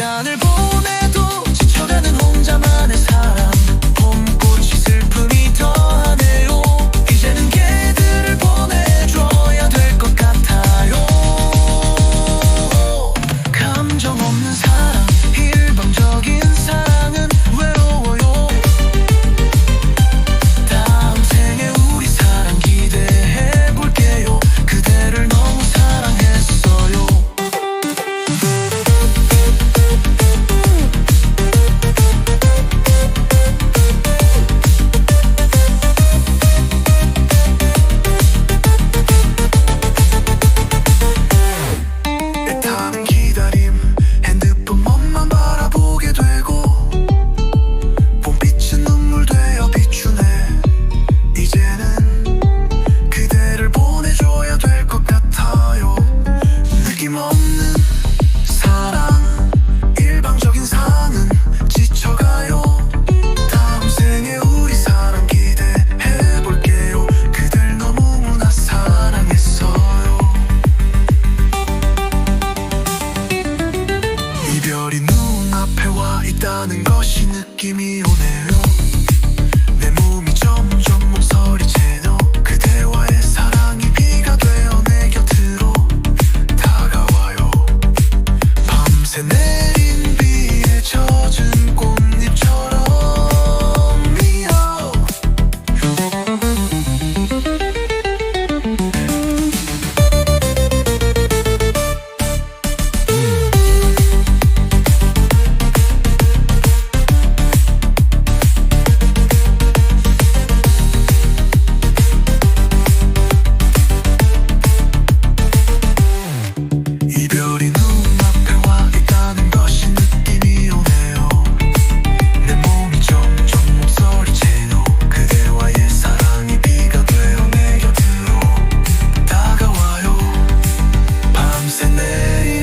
시간을 앞에 와 있다는 것이 느낌이 오네요. 내 몸이 점점 몸서리 채너 그대와의 사랑이 비가 되어 내 곁으로 다가와요. 밤새 내린 비 fascinating